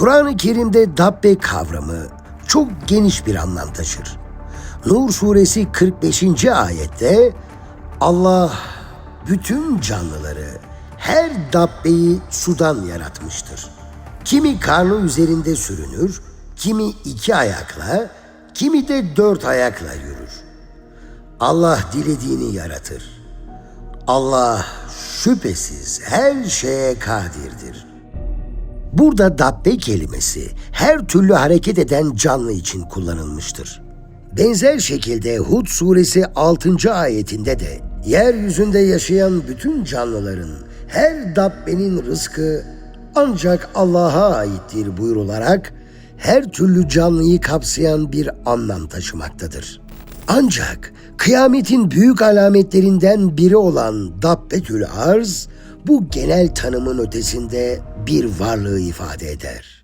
Kur'an-ı Kerim'de dabbe kavramı çok geniş bir anlam taşır. Nur suresi 45. ayette Allah bütün canlıları, her dabbeyi sudan yaratmıştır. Kimi karnı üzerinde sürünür, kimi iki ayakla, kimi de dört ayakla yürür. Allah dilediğini yaratır. Allah şüphesiz her şeye kadirdir. Burada dabbe kelimesi her türlü hareket eden canlı için kullanılmıştır. Benzer şekilde Hud suresi 6. ayetinde de yeryüzünde yaşayan bütün canlıların her dabbenin rızkı ancak Allah'a aittir buyurularak her türlü canlıyı kapsayan bir anlam taşımaktadır. Ancak kıyametin büyük alametlerinden biri olan Dabbetül Arz bu genel tanımın ötesinde bir varlığı ifade eder.